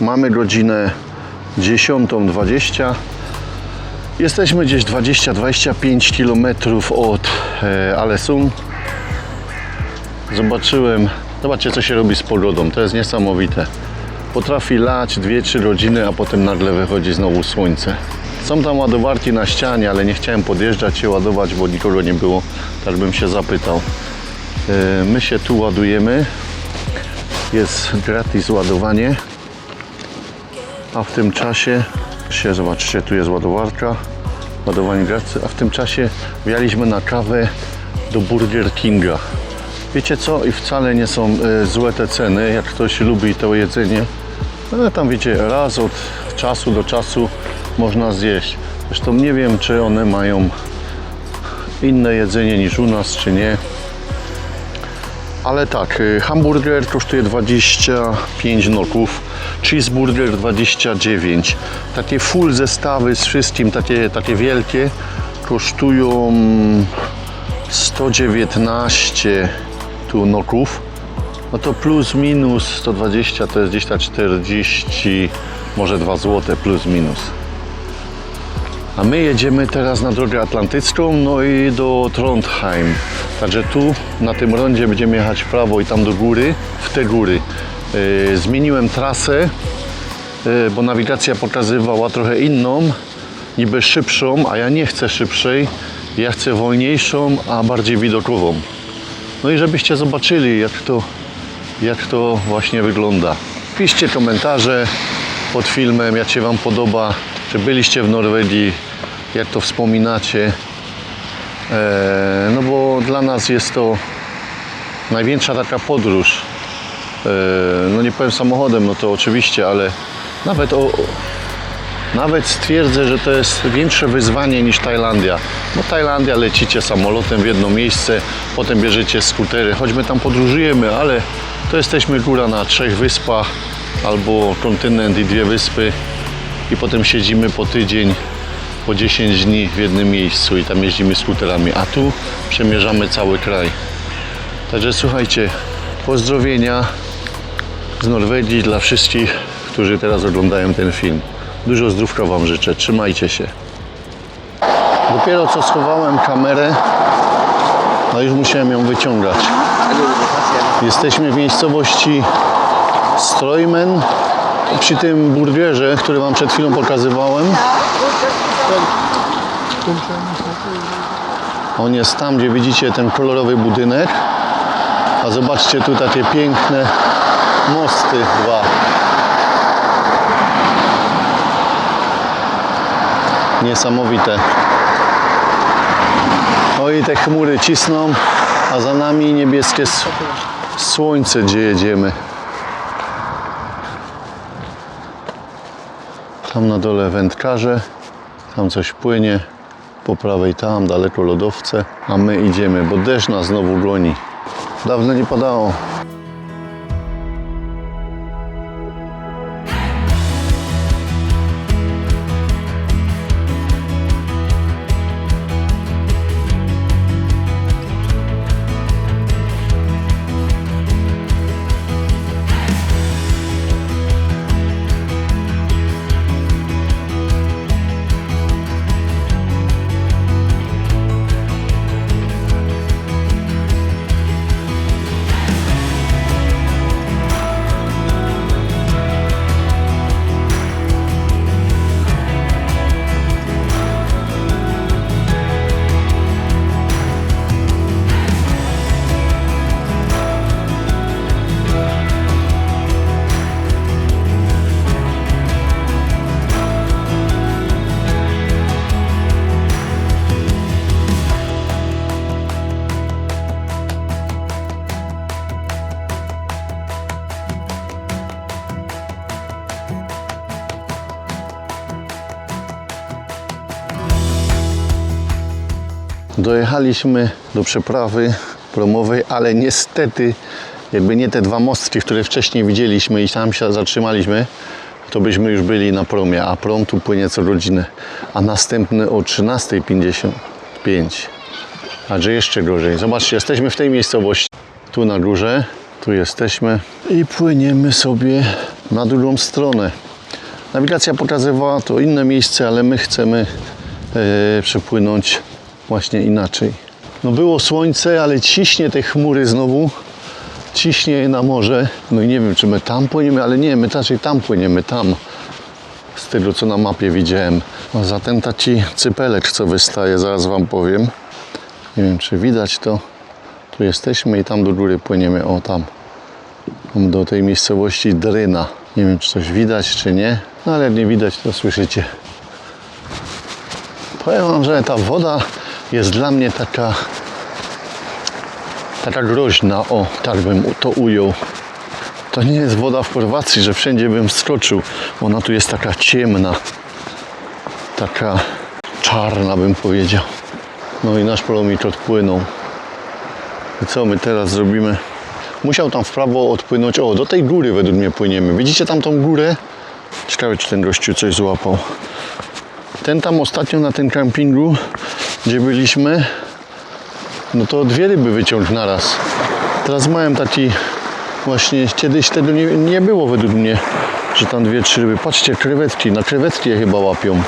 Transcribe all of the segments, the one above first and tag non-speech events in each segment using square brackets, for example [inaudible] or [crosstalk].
Mamy godzinę 10.20. Jesteśmy gdzieś 20-25 km od e, Alesum. Zobaczyłem, zobaczcie co się robi z pogodą, to jest niesamowite. Potrafi lać 2-3 godziny, a potem nagle wychodzi znowu słońce. Są tam ładowarki na ścianie, ale nie chciałem podjeżdżać się ładować, bo nikogo nie było, tak bym się zapytał. E, My się tu ładujemy, jest gratis ładowanie, a w tym czasie, się zobaczcie, tu jest ładowarka, ładowanie gratis, a w tym czasie wjaliśmy na kawę do Burger Kinga. Wiecie co? I wcale nie są e, złe te ceny, jak ktoś lubi to jedzenie. Ale tam wiecie, raz od czasu do czasu można zjeść. Zresztą nie wiem, czy one mają inne jedzenie niż u nas, czy nie. Ale tak, y, hamburger kosztuje 25 noków, cheeseburger 29. Takie full zestawy z wszystkim, takie, takie wielkie, kosztują 119 tu noków. No to plus minus 120 to jest gdzieś tak 40, może 2 zł plus minus. A my jedziemy teraz na drogę atlantycką, no i do Trondheim. Także tu na tym rondzie będziemy jechać w prawo i tam do góry, w te góry. Yy, zmieniłem trasę, yy, bo nawigacja pokazywała trochę inną, niby szybszą, a ja nie chcę szybszej. Ja chcę wolniejszą, a bardziej widokową. No i żebyście zobaczyli, jak to, jak to właśnie wygląda. Piszcie komentarze pod filmem, jak się Wam podoba, czy byliście w Norwegii, jak to wspominacie. E, no bo dla nas jest to największa taka podróż. E, no nie powiem samochodem, no to oczywiście, ale nawet o, nawet stwierdzę, że to jest większe wyzwanie niż Tajlandia. Bo Tajlandia lecicie samolotem w jedno miejsce, potem bierzecie skutery, choć my tam podróżujemy, ale to jesteśmy góra na trzech wyspach albo kontynent i dwie wyspy i potem siedzimy po tydzień, po 10 dni w jednym miejscu i tam jeździmy skuterami, a tu przemierzamy cały kraj. Także słuchajcie, pozdrowienia z Norwegii dla wszystkich, którzy teraz oglądają ten film. Dużo zdrówka Wam życzę, trzymajcie się. Dopiero co schowałem kamerę, a już musiałem ją wyciągać. Jesteśmy w miejscowości Strojmen, przy tym burgerze, który Wam przed chwilą pokazywałem. On jest tam, gdzie widzicie ten kolorowy budynek. A zobaczcie tu takie piękne mosty dwa. Niesamowite. No i te chmury cisną, a za nami niebieskie słońce, gdzie jedziemy. Tam na dole wędkarze, tam coś płynie, po prawej tam, daleko lodowce, a my idziemy, bo deszcz nas znowu goni. Dawno nie padało. Dojechaliśmy do przeprawy promowej, ale niestety jakby nie te dwa mostki, które wcześniej widzieliśmy i tam się zatrzymaliśmy, to byśmy już byli na promie, a prom tu płynie co godzinę, a następny o 13.55. Także jeszcze gorzej. Zobaczcie, jesteśmy w tej miejscowości, tu na górze, tu jesteśmy i płyniemy sobie na drugą stronę. Nawigacja pokazywała to inne miejsce, ale my chcemy e, przepłynąć właśnie inaczej. No było słońce, ale ciśnie te chmury znowu, ciśnie je na morze. No i nie wiem, czy my tam płyniemy, ale nie, my raczej tam płyniemy, tam. Z tego, co na mapie widziałem. No, za ten taki cypelek, co wystaje, zaraz Wam powiem. Nie wiem, czy widać to. Tu jesteśmy i tam do góry płyniemy. O. Tam Do tej miejscowości Dryna. Nie wiem, czy coś widać, czy nie. No ale jak nie widać, to słyszycie. Powiem Wam, że ta woda jest dla mnie taka taka groźna, o, tak bym to ujął. To nie jest woda w Chorwacji, że wszędzie bym skoczył. Ona tu jest taka ciemna, taka czarna bym powiedział. No i nasz promik odpłynął. I co my teraz zrobimy? Musiał tam w prawo odpłynąć. O, do tej góry według mnie płyniemy. Widzicie tam tą górę? Ciekawe, czy ten gościu coś złapał. Ten tam ostatnio na tym kampingu, gdzie byliśmy, no to dwie ryby wyciąg naraz. Teraz miałem taki właśnie, kiedyś tego nie, nie było według mnie, że tam dwie, trzy ryby. Patrzcie, krewetki, na krewetki je chyba łapią.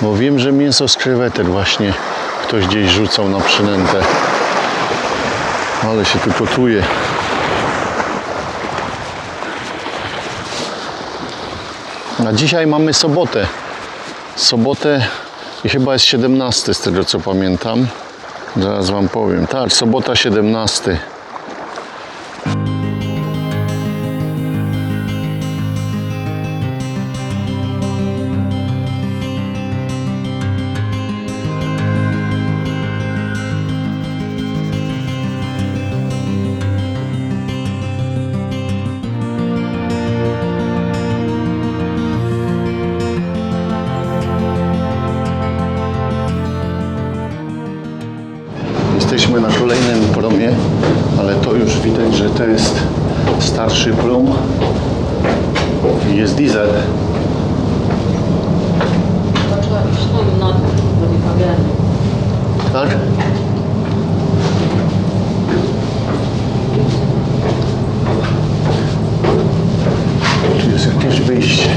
Bo wiem, że mięso z krewetek właśnie ktoś gdzieś rzucał na przynętę. Ale się tu kotuje. A dzisiaj mamy sobotę. Sobotę i chyba jest 17 z tego co pamiętam. Zaraz wam powiem. Tak, sobota 17. to jest starszy i jest diesel. Zobaczyłam już tam na dół, bo nie pamiętam. Tak? Tu jest jakieś wyjście.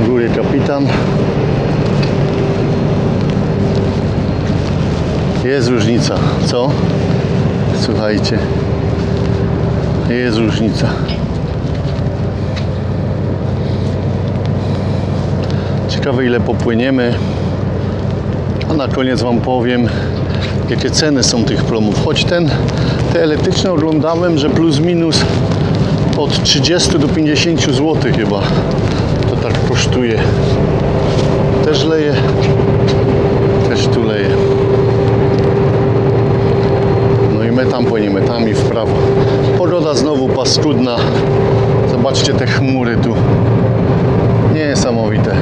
U góry kapitan. Jest różnica, co? Słuchajcie. Jest różnica. Ciekawe ile popłyniemy. A na koniec Wam powiem, jakie ceny są tych promów. Choć ten, te elektryczne oglądałem, że plus minus od 30 do 50 zł chyba kosztuje. Też leje, też tu leje. No i my tam płyniemy, tam i w prawo. Pogoda znowu paskudna. Zobaczcie te chmury tu. Niesamowite.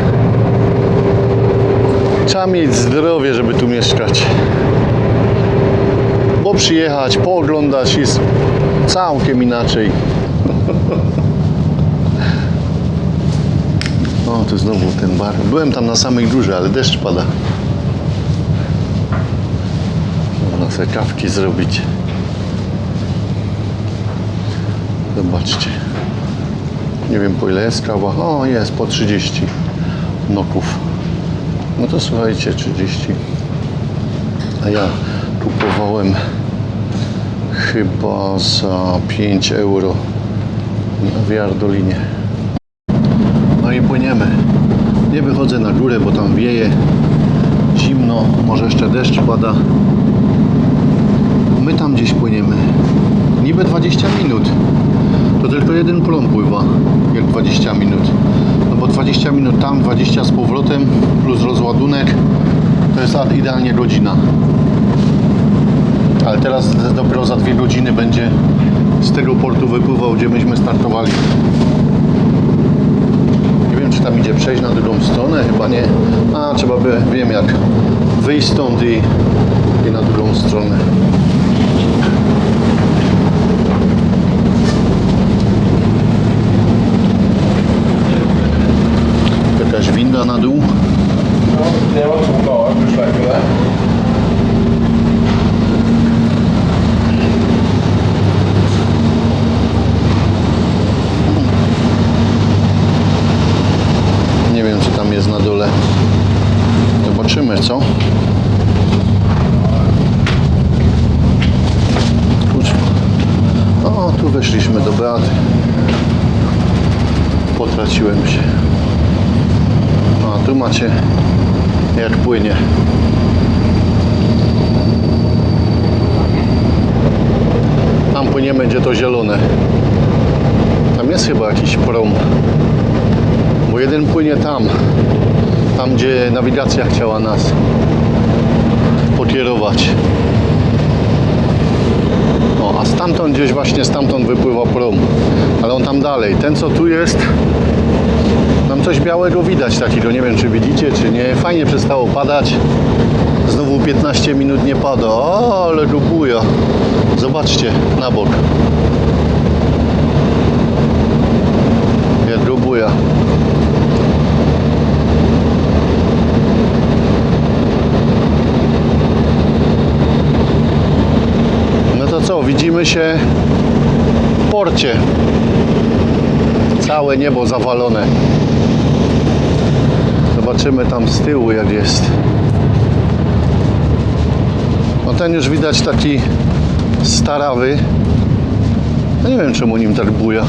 Trzeba mieć zdrowie, żeby tu mieszkać. Bo przyjechać, pooglądać jest całkiem inaczej. [laughs] O, tu znowu ten bar. Byłem tam na samej górze, ale deszcz pada. Można sobie kawki zrobić. Zobaczcie. Nie wiem po ile jest kawa. O, jest po 30 noków. No to słuchajcie, 30. A ja kupowałem chyba za 5 euro w Jardolinie. No i płyniemy. Nie wychodzę na górę, bo tam wieje. Zimno, może jeszcze deszcz pada. My tam gdzieś płyniemy. Niby 20 minut. To tylko jeden plon pływa, jak 20 minut. No bo 20 minut tam, 20 z powrotem, plus rozładunek, to jest idealnie godzina. Ale teraz dopiero za dwie godziny będzie z tego portu wypływał, gdzie myśmy startowali. Tam idzie przejść na drugą stronę? Chyba nie. A, trzeba by, wiem jak, wyjść stąd i, i na drugą stronę. Jakaś winda na dół. Ja, det var to dager du sleip jo det. Nie wiem, co tam jest na dole. Zobaczymy, co? Kurczę. Weszliśmy do Beaty. Potraciłem się. A tu macie jak płynie. Tam płynie będzie to zielone. Tam jest chyba jakiś prom. Bo jeden płynie tam, tam gdzie nawigacja chciała nas pokierować. A stamtąd gdzieś właśnie stamtąd wypływa prom. Ale on tam dalej. Ten co tu jest, tam coś białego widać takiego. Nie wiem czy widzicie, czy nie. Fajnie przestało padać. Znowu 15 minut nie pada. O, ale go buja. Zobaczcie na bok. Jak go buja. No to widzimy się w porcie. Całe niebo zawalone. Zobaczymy tam z tyłu jak jest. No ten już widać taki starawy. No nie wiem czemu nim tak buja.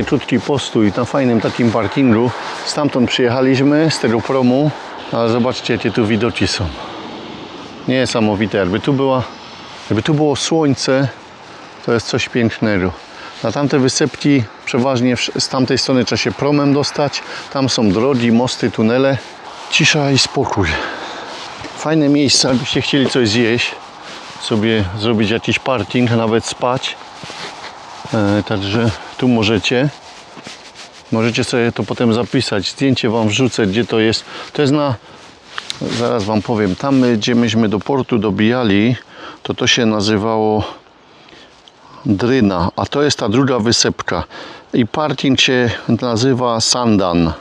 Krótki postój na fajnym takim parkingu. Stamtąd przyjechaliśmy, z tego promu, ale zobaczcie jakie tu widoki są. Niesamowite. Jakby tu, była, jakby tu było słońce, to jest coś pięknego. Na tamte wysepki przeważnie z tamtej strony trzeba się promem dostać. Tam są drogi, mosty, tunele. Cisza i spokój. Fajne miejsce, jakbyście chcieli coś zjeść, sobie zrobić jakiś parking, nawet spać. E, Także tu możecie. Możecie sobie to potem zapisać. Zdjęcie Wam wrzucę, gdzie to jest. To jest na. Zaraz Wam powiem. Tam, gdzie myśmy do portu dobijali, to to się nazywało Dryna, a to jest ta druga wysepka. I parking się nazywa Sandan.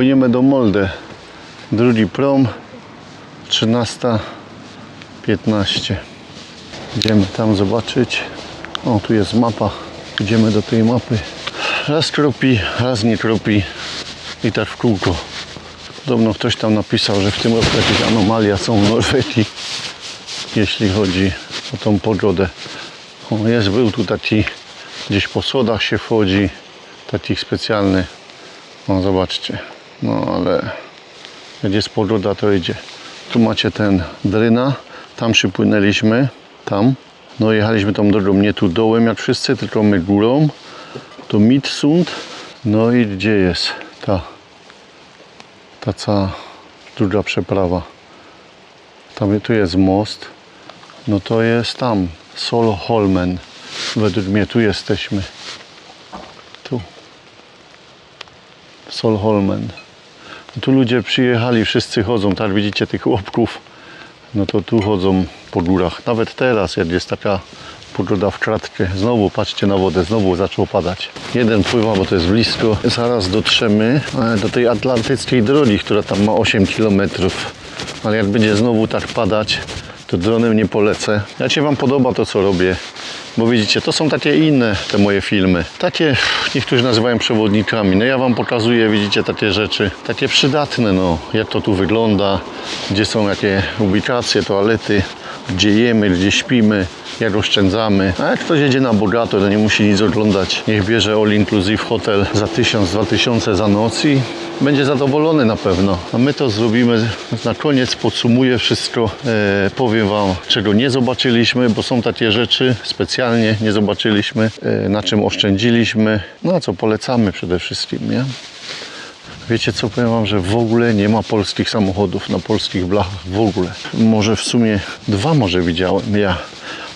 Płyniemy do Molde. Drugi prom 13.15. Idziemy tam zobaczyć. O, tu jest mapa. Idziemy do tej mapy. Raz kropi, raz nie kropi. I tak w kółko. Podobno ktoś tam napisał, że w tym roku jakieś anomalia są w Norwegii, jeśli chodzi o tą pogodę. O, jest, był tu taki, gdzieś po schodach się wchodzi, taki specjalny. No zobaczcie, no ale jak jest pogoda to idzie. Tu macie ten dryna, tam przypłynęliśmy, tam No jechaliśmy tą drogą nie tu dołem jak wszyscy, tylko my górą. To Midsund. No i gdzie jest ta, ta cała druga przeprawa? Tam tu jest most. No to jest tam, Solholmen. Według mnie tu jesteśmy. Tu. Solholmen. Tu ludzie przyjechali, wszyscy chodzą, tak widzicie tych łopków. No to tu chodzą po górach. Nawet teraz, jak jest taka pogoda w kratkę. Znowu patrzcie na wodę, znowu zaczął padać. Jeden pływa, bo to jest blisko. Zaraz dotrzemy e, do tej atlantyckiej drogi, która tam ma 8 km. Ale jak będzie znowu tak padać, to dronem nie polecę. Jak się Wam podoba to, co robię, bo widzicie, to są takie inne te moje filmy. Takie, niektórzy nazywają przewodnikami. No ja Wam pokazuję, widzicie, takie rzeczy, takie przydatne, no. Jak to tu wygląda, gdzie są jakie ubikacje, toalety, gdzie jemy, gdzie śpimy, jak oszczędzamy. A jak ktoś jedzie na bogato, to nie musi nic oglądać. Niech bierze all inclusive hotel za 1000-2000 za noc i będzie zadowolony na pewno. A my to zrobimy na koniec, podsumuję wszystko. E, powiem Wam, czego nie zobaczyliśmy, bo są takie rzeczy specjalnie nie zobaczyliśmy, e, na czym oszczędziliśmy, no a co polecamy przede wszystkim, nie? Wiecie co, powiem Wam, że w ogóle nie ma polskich samochodów na polskich blachach, w ogóle. Może w sumie dwa może widziałem ja.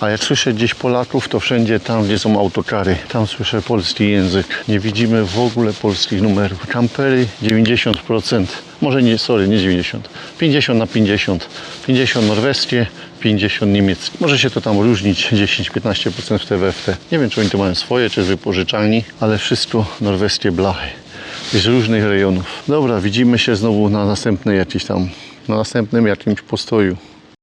A jak słyszę gdzieś Polaków, to wszędzie tam, gdzie są autokary, tam słyszę polski język. Nie widzimy w ogóle polskich numerów. Kampery 90%, może nie, sorry, nie 90, 50 na 50. 50 norweskie, 50 niemieckie. Może się to tam różnić 10-15% w te. Nie wiem, czy oni to mają swoje, czy wypożyczalni, ale wszystko norweskie blachy z różnych rejonów. Dobra, widzimy się znowu na następnej jakiejś tam, na następnym jakimś postoju.